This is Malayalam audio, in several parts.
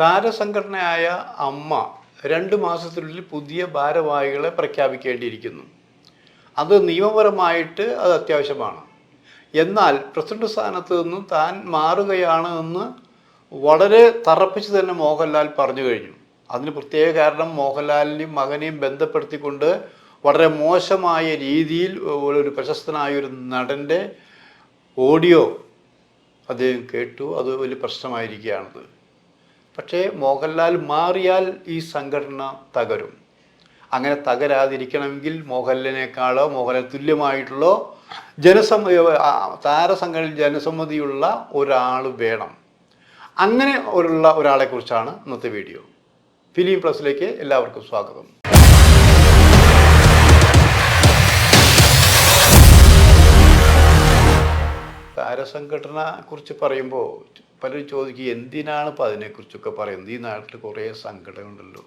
താരസംഘടനയായ അമ്മ രണ്ട് മാസത്തിനുള്ളിൽ പുതിയ ഭാരവാഹികളെ പ്രഖ്യാപിക്കേണ്ടിയിരിക്കുന്നു. അത് നിയമപരമായിട്ട് അത് അത്യാവശ്യമാണ്. എന്നാൽ പ്രസിഡന്റ് സ്ഥാനത്ത് നിന്നും താൻ മാറുകയാണ് എന്ന് വളരെ തറപ്പിച്ച് തന്നെ മോഹൻലാൽ പറഞ്ഞു കഴിഞ്ഞു. അതിന് പ്രത്യേക കാരണം മോഹൻലാലിനെയും മകനെയും ബന്ധപ്പെടുത്തിക്കൊണ്ട് വളരെ മോശമായ രീതിയിൽ ഒരു പ്രശസ്തനായ ഒരു നടന്റെ ഓഡിയോ അദ്ദേഹം കേട്ടു. അത് വലിയ പ്രശ്നമായിരിക്കുകയാണത്. പക്ഷേ മോഹൻലാൽ മാറിയാൽ ഈ സംഘടന തകരും. അങ്ങനെ തകരാതിരിക്കണമെങ്കിൽ മോഹൻലാലിനേക്കാളോ മോഹൻലാൽ തുല്യമായിട്ടുള്ള ജനസമ്മ താരസംഘടനയിൽ ജനസമ്മതിയുള്ള ഒരാൾ വേണം. അങ്ങനെ ഉള്ള ഒരാളെക്കുറിച്ചാണ് ഇന്നത്തെ വീഡിയോ. ഫിലിം പ്ലസിലേക്ക് എല്ലാവർക്കും സ്വാഗതം. താരസംഘടന കുറിച്ച് പറയുമ്പോൾ പലരും ചോദിക്കും എന്തിനാണ് ഇപ്പോൾ അതിനെക്കുറിച്ചൊക്കെ പറയുന്നത്? ഈ നാട്ടിൽ കുറേ സംഘടന ഉണ്ടല്ലോ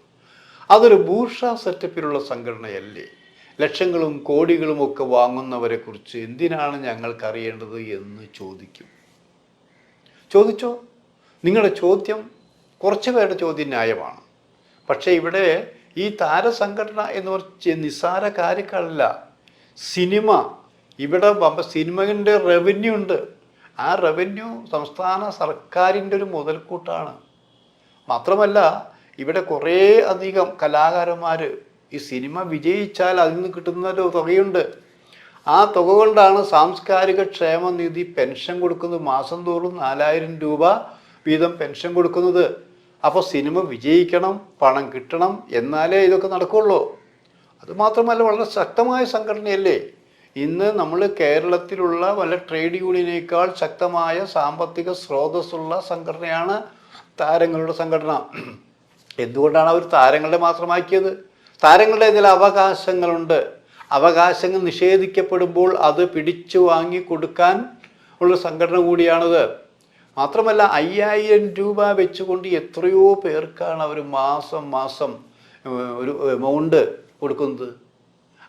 അതൊരു ഭൂഷ സെറ്റപ്പിലുള്ള സംഘടനയല്ലേ? ലക്ഷങ്ങളും കോടികളും ഒക്കെ വാങ്ങുന്നവരെ കുറിച്ച് എന്തിനാണ് ഞങ്ങൾക്കറിയേണ്ടത് എന്ന് ചോദിക്കും. ചോദിച്ചോ? നിങ്ങളുടെ ചോദ്യം കുറച്ച് പേരുടെ ചോദ്യം ന്യായമാണ്. പക്ഷേ ഇവിടെ ഈ താരസംഘടന എന്ന് പറഞ്ഞ നിസ്സാര കാര്യക്കാരല്ല. സിനിമ ഇവിടെ സിനിമകന്റെ റവന്യൂ ഉണ്ട്. ആ റവന്യൂ സംസ്ഥാന സർക്കാരിന്റെ ഒരു മുതൽക്കൂട്ടാണ്. മാത്രമല്ല ഇവിടെ കുറേ അധികം കലാകാരന്മാർ ഈ സിനിമ വിജയിച്ചാൽ അതിൽ നിന്ന് കിട്ടുന്ന ഒരു തുകയുണ്ട്. ആ തുക കൊണ്ടാണ് സാംസ്കാരിക ക്ഷേമനിധി പെൻഷൻ കൊടുക്കുന്നത്. മാസം തോറും നാലായിരം രൂപ വീതം പെൻഷൻ കൊടുക്കുന്നത്. അപ്പോൾ സിനിമ വിജയിക്കണം പണം കിട്ടണം എന്നാലേ ഇതൊക്കെ നടക്കുള്ളൂ. അതുമാത്രമല്ല വളരെ ശക്തമായ സംഘടനയല്ലേ? ഇന്ന് നമ്മൾ കേരളത്തിലുള്ള വല്ല ട്രേഡ് യൂണിയനേക്കാൾ ശക്തമായ സാമ്പത്തിക സ്രോതസ്സുള്ള സംഘടനയാണ് താരങ്ങളുടെ സംഘടന. എന്തുകൊണ്ടാണ് അവർ താരങ്ങളുടെ മാത്രമാക്കിയത്? താരങ്ങളുടെ ചില അവകാശങ്ങളുണ്ട്. അവകാശങ്ങൾ നിഷേധിക്കപ്പെടുമ്പോൾ അത് പിടിച്ചു വാങ്ങി കൊടുക്കാൻ ഉള്ള സംഘടന കൂടിയാണത്. മാത്രമല്ല അയ്യായിരം രൂപ വെച്ചുകൊണ്ട് എത്രയോ പേർക്കാണ് അവർ മാസം മാസം ഒരു എമൗണ്ട് കൊടുക്കുന്നത്.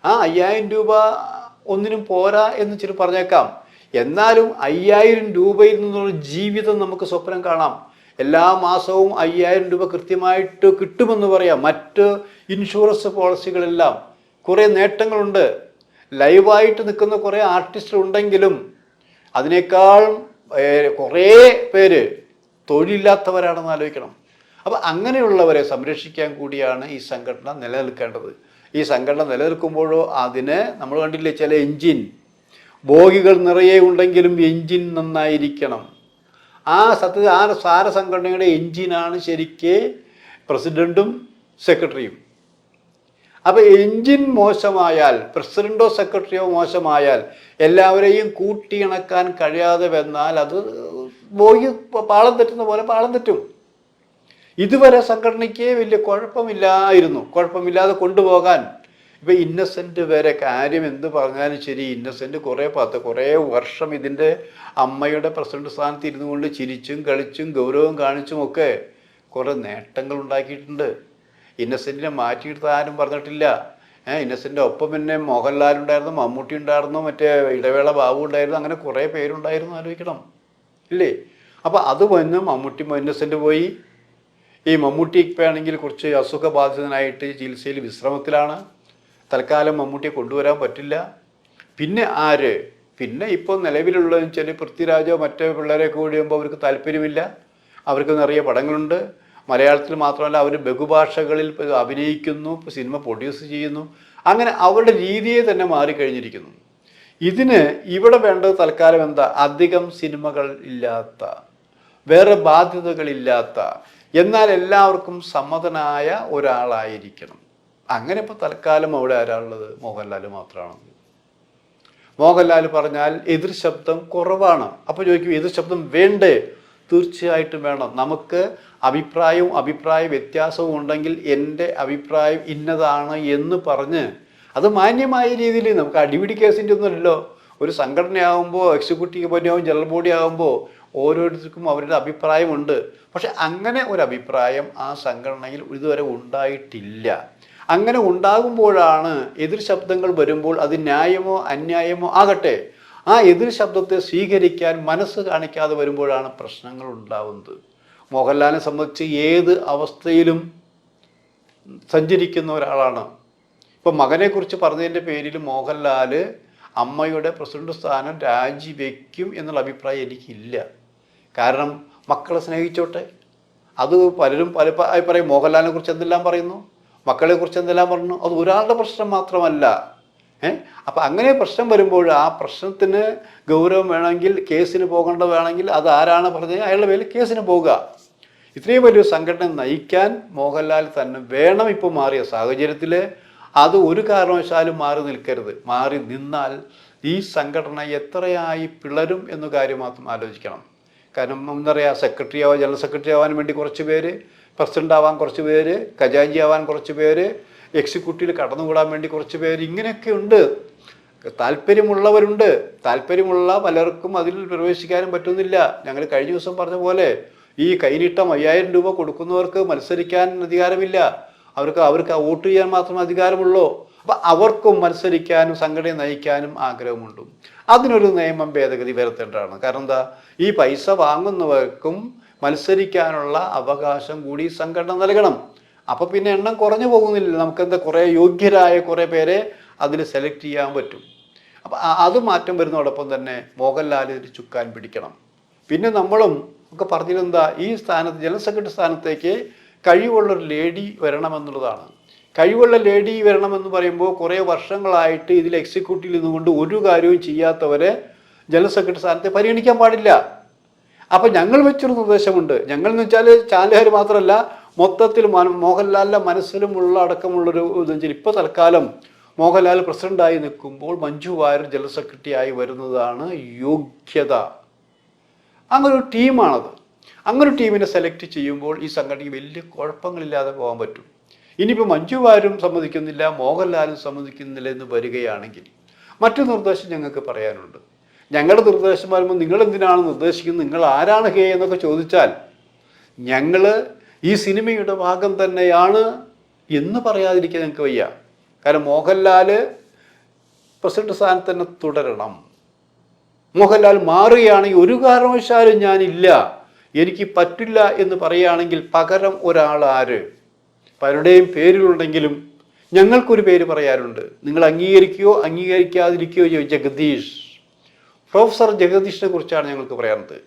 ആ അയ്യായിരം രൂപ ഒന്നിനും പോരാ എന്ന് ചില പറഞ്ഞേക്കാം. എന്നാലും അയ്യായിരം രൂപയിൽ നിന്നുള്ള ജീവിതം നമുക്ക് സ്വപ്നം കാണാം. എല്ലാ മാസവും അയ്യായിരം രൂപ കൃത്യമായിട്ട് കിട്ടുമെന്ന് പറയാം. മറ്റ് ഇൻഷുറൻസ് പോളിസികളെല്ലാം. കുറേ നേട്ടങ്ങളുണ്ട്. ലൈവായിട്ട് നിൽക്കുന്ന കുറേ ആർട്ടിസ്റ്റ് ഉണ്ടെങ്കിലും അതിനേക്കാൾ കുറേ പേര് തൊഴിലില്ലാത്തവരാണെന്ന് ആലോചിക്കണം. അപ്പോൾ അങ്ങനെയുള്ളവരെ സംരക്ഷിക്കാൻ കൂടിയാണ് ഈ സംഘടന നിലനിൽക്കേണ്ടത്. ഈ സംഘടന നിലനിൽക്കുമ്പോഴോ അതിന് നമ്മൾ കണ്ടില്ലേ ചില എൻജിൻ ബോഗികൾ നിറയെ ഉണ്ടെങ്കിലും എൻജിൻ നന്നായിരിക്കണം. ആ സത്യത്തിൽ ആ സാര സംഘടനയുടെ എൻജിനാണ് ശരിക്ക് പ്രസിഡന്റും സെക്രട്ടറിയും. അപ്പോൾ എൻജിൻ മോശമായാൽ പ്രസിഡന്റോ സെക്രട്ടറിയോ മോശമായാൽ എല്ലാവരെയും കൂട്ടിയിണക്കാൻ കഴിയാതെ വന്നാൽ അത് ബോഗി പാളം തെറ്റുന്ന പോലെ പാളം തെറ്റും. ഇതുവരെ സംഘടനയ്ക്ക് വലിയ കുഴപ്പമില്ലായിരുന്നു. കുഴപ്പമില്ലാതെ കൊണ്ടുപോകാൻ. ഇപ്പൊ ഇന്നസെന്റ് വരെ കാര്യം എന്ത് പറഞ്ഞാലും ശരി. ഇന്നസെന്റ് കുറേ പത്ത് കുറേ വർഷം ഇതിന്റെ അമ്മയുടെ പ്രസിഡന്റ് സ്ഥാനത്ത് ഇരുന്നു കൊണ്ട് ചിരിച്ചും കളിച്ചും ഗൗരവം കാണിച്ചും ഒക്കെ കുറേ നേട്ടങ്ങൾ ഉണ്ടാക്കിയിട്ടുണ്ട്. ഇന്നസെന്റിനെ മാറ്റിയിട്ട് ആരും പറഞ്ഞിട്ടില്ല. ഏഹ് ഇന്നസെന്റ് ഒപ്പം പിന്നെ മോഹൻലാൽ ഉണ്ടായിരുന്നു മമ്മൂട്ടി ഉണ്ടായിരുന്നു മറ്റേ ഇടവേള ബാബു ഉണ്ടായിരുന്നു അങ്ങനെ കുറേ പേരുണ്ടായിരുന്നു. ആലോചിക്കണം. ഇല്ലേ? അപ്പോൾ അത് വന്ന് മമ്മൂട്ടി ഇന്നസെന്റ് പോയി. ഈ മമ്മൂട്ടി ആണെങ്കിൽ കുറച്ച് അസുഖബാധിതനായിട്ട് ചികിത്സയിൽ വിശ്രമത്തിലാണ്. തൽക്കാലം മമ്മൂട്ടിയെ കൊണ്ടുവരാൻ പറ്റില്ല. പിന്നെ ആര്? പിന്നെ ഇപ്പോൾ നിലവിലുള്ളതെന്ന് വെച്ചാൽ പൃഥ്വിരാജോ മറ്റേ പിള്ളേരെയൊക്കെ കൂടി വരുമ്പോൾ അവർക്ക് താല്പര്യമില്ല. അവർക്ക് നിറയെ പടങ്ങളുണ്ട്. മലയാളത്തിൽ മാത്രമല്ല അവർ ബഹുഭാഷകളിൽ അഭിനയിക്കുന്നു സിനിമ പ്രൊഡ്യൂസ് ചെയ്യുന്നു. അങ്ങനെ അവരുടെ രീതിയെ തന്നെ മാറിക്കഴിഞ്ഞിരിക്കുന്നു. ഇതിന് ഇവിടെ വേണ്ടത് തൽക്കാലം എന്താ? അധികം സിനിമകൾ ഇല്ലാത്ത വേറെ ബാധ്യതകളില്ലാത്ത എന്നാൽ എല്ലാവർക്കും സമ്മതനായ ഒരാളായിരിക്കണം. അങ്ങനെ ഇപ്പോൾ തൽക്കാലം അവിടെ ആരാളുള്ളത്? മോഹൻലാൽ മാത്രമാണ് മോഹൻലാൽ പറഞ്ഞാൽ എതിർ ശബ്ദം കുറവാണ്. അപ്പോൾ ചോദിക്കും എതിർ ശബ്ദം വേണ്ടേ? തീർച്ചയായിട്ടും വേണം. നമുക്ക് അഭിപ്രായവും അഭിപ്രായ വ്യത്യാസവും ഉണ്ടെങ്കിൽ എന്റെ അഭിപ്രായം ഇന്നതാണ് എന്ന് പറഞ്ഞ് അത് മാന്യമായ രീതിയിൽ നമുക്ക് അടിപിടി കേസിന്റെ ഒന്നുമല്ലല്ലോ. ഒരു സംഘടനയാകുമ്പോൾ എക്സിക്യൂട്ടീവ് ബോഡിയാവും ജനറൽ ബോഡി ആകുമ്പോൾ ഓരോരുത്തർക്കും അവരുടെ അഭിപ്രായമുണ്ട്. പക്ഷെ അങ്ങനെ ഒരു അഭിപ്രായം ആ സംഘടനയിൽ ഇതുവരെ ഉണ്ടായിട്ടില്ല. അങ്ങനെ ഉണ്ടാകുമ്പോഴാണ് എതിർ ശബ്ദങ്ങൾ വരുമ്പോൾ അത് ന്യായമോ അന്യായമോ ആകട്ടെ. ആ എതിർ ശബ്ദത്തെ സ്വീകരിക്കാൻ മനസ്സ് കാണിക്കാതെ വരുമ്പോഴാണ് പ്രശ്നങ്ങൾ ഉണ്ടാവുന്നത്. മോഹൻലാലിനെ സംബന്ധിച്ച് ഏത് അവസ്ഥയിലും സഞ്ചരിക്കുന്ന ഒരാളാണ്. ഇപ്പം മകനെക്കുറിച്ച് പറഞ്ഞതിന്റെ പേരിൽ മോഹൻലാൽ അമ്മയുടെ പ്രസിഡന്റ് സ്ഥാനം രാജിവെക്കും എന്നുള്ള അഭിപ്രായം എനിക്കില്ല. കാരണം മക്കളെ സ്നേഹിച്ചോട്ടെ. അത് പലരും പല പറയും മോഹൻലാലിനെ കുറിച്ച് എന്തെല്ലാം പറയുന്നു? മക്കളെ കുറിച്ച് എന്തെല്ലാം പറഞ്ഞു അത് ഒരാളുടെ പ്രശ്നം മാത്രമല്ല. ഏ? അപ്പം അങ്ങനെ പ്രശ്നം വരുമ്പോൾ ആ പ്രശ്നത്തിന് ഗൗരവം വേണമെങ്കിൽ കേസിന് പോകേണ്ട വേണമെങ്കിൽ അത് ആരാണ് പറഞ്ഞത്? അയാളുടെ പേരിൽ കേസിന് പോകുക ഇത്രയും വലിയ സംഘടന നയിക്കാൻ മോഹൻലാൽ തന്നെ വേണം ഇപ്പോൾ മാറിയ സാഹചര്യത്തിൽ അത് ഒരു കാരണവശാലും മാറി നിൽക്കരുത്. മാറി നിന്നാൽ ഈ സംഘടന എത്രയായി പിളരും എന്ന കാര്യം മാത്രം ആലോചിക്കണം. കാരണം എന്താ സെക്രട്ടറി ആവാൻ ജനറൽ സെക്രട്ടറി ആവാൻ വേണ്ടി കുറച്ച് പേര് പ്രസിഡന്റ് ആവാൻ കുറച്ച് പേര് ഖജാൻജി ആവാൻ കുറച്ച് പേര് എക്സിക്യൂട്ടീവിൽ കടന്നുകൂടാൻ വേണ്ടി കുറച്ച് പേര് ഇങ്ങനെയൊക്കെ ഉണ്ട്. താല്പര്യമുള്ളവരുണ്ട്. താല്പര്യമുള്ള പലർക്കും അതിൽ പ്രവേശിക്കാനും പറ്റുന്നില്ല. ഞങ്ങൾ കഴിഞ്ഞ ദിവസം പറഞ്ഞ പോലെ ഈ കൈനീട്ടം അയ്യായിരം രൂപ കൊടുക്കുന്നവർക്ക് മത്സരിക്കാൻ അധികാരമില്ല. അവർക്ക് അവർക്ക് വോട്ട് ചെയ്യാൻ മാത്രമേ അധികാരമുള്ളൂ. അപ്പം അവർക്കും മത്സരിക്കാനും സംഘടന നയിക്കാനും ആഗ്രഹമുണ്ട്. അതിനൊരു നിയമം ഭേദഗതി വരുത്തേണ്ടതാണ്. കാരണം എന്താ? ഈ പൈസ വാങ്ങുന്നവർക്കും മത്സരിക്കാനുള്ള അവകാശം കൂടി സംഘടന നൽകണം. അപ്പോൾ പിന്നെ എണ്ണം കുറഞ്ഞു പോകുന്നില്ല. നമുക്കെന്താ? കുറേ യോഗ്യരായ കുറേ പേരെ അതിൽ സെലക്ട് ചെയ്യാൻ പറ്റും. അപ്പം അത് മാറ്റം വരുന്നതോടൊപ്പം തന്നെ മോഹൻലാൽ ചുക്കാൻ പിടിക്കണം. പിന്നെ നമ്മളും ഒക്കെ പറഞ്ഞിരുന്ന ഈ സ്ഥാനത്ത് ജനറൽ സെക്രട്ടറി സ്ഥാനത്തേക്ക് കഴിവുള്ളൊരു ലേഡി വരണമെന്നുള്ളതാണ്. കഴിവുള്ള ലേഡി വരണമെന്ന് പറയുമ്പോൾ കുറേ വർഷങ്ങളായിട്ട് ഇതിൽ എക്സിക്യൂട്ടീവിൽ നിന്നുകൊണ്ട് ഒരു കാര്യവും ചെയ്യാത്തവരെ ജനറൽ സെക്രട്ടറി സ്ഥാനത്തെ പരിഗണിക്കാൻ പാടില്ല. അപ്പം ഞങ്ങൾ വെച്ചൊരു നിർദ്ദേശമുണ്ട്. ഞങ്ങൾ എന്ന് വെച്ചാൽ ചാനലുകാർ മാത്രമല്ല മൊത്തത്തിൽ മോഹൻലാലിന്റെ മോഹൻലാലിന്റെ മനസ്സിലുമുള്ള അടക്കമുള്ളൊരു ഇതെന്ന് ഇപ്പോൾ തൽക്കാലം മോഹൻലാൽ പ്രസിഡന്റായി നിൽക്കുമ്പോൾ മഞ്ജു വാര്യർ ജനറൽ സെക്രട്ടറി ആയി വരുന്നതാണ് യോഗ്യത. അങ്ങനൊരു ടീമാണത്. അങ്ങനെ ഒരു ടീമിനെ സെലക്ട് ചെയ്യുമ്പോൾ ഈ സംഘടനയ്ക്ക് വലിയ കുഴപ്പങ്ങളില്ലാതെ പോകാൻ പറ്റും. ഇനിയിപ്പോൾ മഞ്ജു വാര്യരും സമ്മതിക്കുന്നില്ല മോഹൻലാലും സമ്മതിക്കുന്നില്ല എന്ന് വരികയാണെങ്കിൽ മറ്റു നിർദ്ദേശം ഞങ്ങൾക്ക് പറയാനുണ്ട്. ഞങ്ങളുടെ നിർദ്ദേശം വരുമ്പോൾ നിങ്ങൾ എന്തിനാണ് നിർദ്ദേശിക്കുന്നത്? നിങ്ങൾ ആരാണ് ഹേ എന്നൊക്കെ ചോദിച്ചാൽ ഞങ്ങൾ ഈ സിനിമയുടെ ഭാഗം തന്നെയാണ് എന്ന് പറയാതിരിക്കാൻ ഞങ്ങൾക്ക് വയ്യ. കാരണം മോഹൻലാൽ പ്രസിഡന്റ് സ്ഥാനത്ത് തന്നെ തുടരണം. മോഹൻലാൽ മാറുകയാണെങ്കിൽ ഒരു കാരണവശാലും ഞാനില്ല എനിക്ക് പറ്റില്ല എന്ന് പറയുകയാണെങ്കിൽ പകരം ഒരാൾ ആര് പലരുടെയും പേരിലുണ്ടെങ്കിലും ഞങ്ങൾക്കൊരു പേര് പറയാറുണ്ട്. നിങ്ങൾ അംഗീകരിക്കുകയോ അംഗീകരിക്കാതിരിക്കുകയോ ചെയ്യും ജഗദീഷ് പ്രൊഫസർ ജഗദീഷിനെ കുറിച്ചാണ് ഞങ്ങൾക്ക് പറയാറുണ്ട്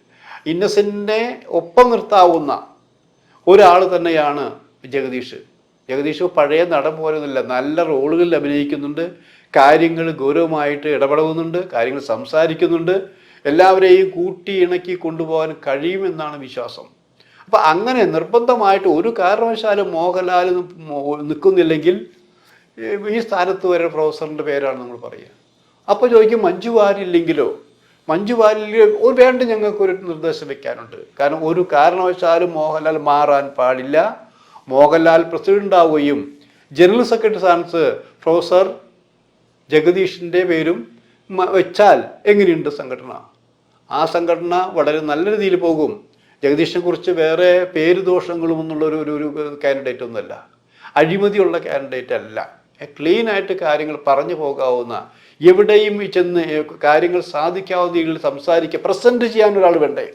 ഇന്നസെന്റിനെ ഒപ്പം നിർത്താവുന്ന ഒരാൾ തന്നെയാണ് ജഗദീഷ്. ജഗദീഷ് പഴയ നടൻ പോലൊന്നുമില്ല നല്ല റോളുകളിൽ അഭിനയിക്കുന്നുണ്ട് കാര്യങ്ങൾ ഗൗരവമായിട്ട് ഇടപെടുന്നുണ്ട് കാര്യങ്ങൾ സംസാരിക്കുന്നുണ്ട്. എല്ലാവരെയും കൂട്ടി ഇണക്കി കൊണ്ടുപോകാൻ കഴിയുമെന്നാണ് വിശ്വാസം. അപ്പം അങ്ങനെ നിർബന്ധമായിട്ട് ഒരു കാരണവശാലും മോഹൻലാൽ നിൽക്കുന്നില്ലെങ്കിൽ ഈ സ്ഥാനത്ത് വരെ പ്രൊഫസറിന്റെ പേരാണ് നമ്മൾ പറയുക. അപ്പോൾ ചോദിക്കും മഞ്ജു വാരില്ലെങ്കിലോ മഞ്ജു വാരിൽ ഒരു വേണ്ട ഞങ്ങൾക്കൊരു നിർദ്ദേശം വെക്കാനുണ്ട്. കാരണം ഒരു കാരണവശാലും മോഹൻലാൽ മാറാൻ പാടില്ല. മോഹൻലാൽ പ്രസിഡന്റ് ജനറൽ സെക്രട്ടറി സ്ഥാനത്ത് പ്രൊഫസർ ജഗദീഷിന്റെ പേരും വെച്ചാൽ എങ്ങനെയുണ്ട് സംഘടന? ആ സംഘടന വളരെ നല്ല രീതിയിൽ പോകും. ജഗദീഷിനെ കുറിച്ച് വേറെ പേര് ദോഷങ്ങളും എന്നുള്ളൊരു ഒരു ഒരു കാൻഡിഡേറ്റ് ഒന്നുമല്ല. അഴിമതിയുള്ള കാൻഡിഡേറ്റ് അല്ല. ക്ലീൻ ആയിട്ട് കാര്യങ്ങൾ പറഞ്ഞു പോകാവുന്ന എവിടെയും ചെന്ന് കാര്യങ്ങൾ സാധിക്കാവുന്ന രീതിയിൽ സംസാരിക്കുക പ്രസന്റ് ചെയ്യാൻ ഒരാൾ വേണ്ടേ?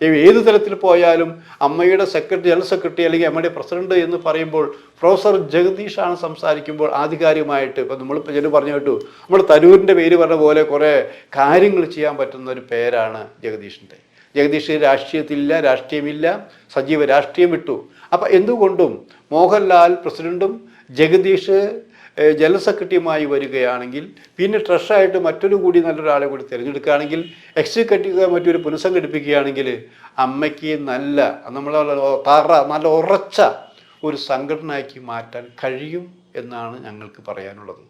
ഏത് തരത്തിൽ പോയാലും അമ്മയുടെ സെക്രട്ടറി ജനറൽ സെക്രട്ടറി അല്ലെങ്കിൽ അമ്മയുടെ പ്രസിഡന്റ് എന്ന് പറയുമ്പോൾ പ്രൊഫസർ ജഗദീഷാണ് സംസാരിക്കുമ്പോൾ ആധികാരികമായിട്ട് ഇപ്പം നമ്മളിപ്പോൾ ചെല്ലു പറഞ്ഞു കേട്ടു. നമ്മൾ തരൂരിന്റെ പേര് പറഞ്ഞ പോലെ കുറേ കാര്യങ്ങൾ ചെയ്യാൻ പറ്റുന്ന ഒരു പേരാണ് ജഗദീഷിന്റെ. ജഗദീഷ് രാഷ്ട്രീയത്തിലില്ല രാഷ്ട്രീയമില്ല സജീവ രാഷ്ട്രീയം വിട്ടു. അപ്പം എന്തുകൊണ്ടും മോഹൻലാൽ പ്രസിഡന്റും ജഗദീഷ് ജനറൽ സെക്രട്ടറിയുമായി വരികയാണെങ്കിൽ പിന്നെ ട്രഷറായിട്ട് മറ്റൊരു കൂടി നല്ലൊരാളെ കൂടി തിരഞ്ഞെടുക്കുകയാണെങ്കിൽ എക്സിക്യൂട്ടീവ് മറ്റൊരു പുനഃസംഘടിപ്പിക്കുകയാണെങ്കിൽ അമ്മയ്ക്ക് നല്ല നമ്മൾ തറ നല്ല ഉറച്ച ഒരു സംഘടനയാക്കി മാറ്റാൻ കഴിയും എന്നാണ് ഞങ്ങൾക്ക് പറയാനുള്ളത്.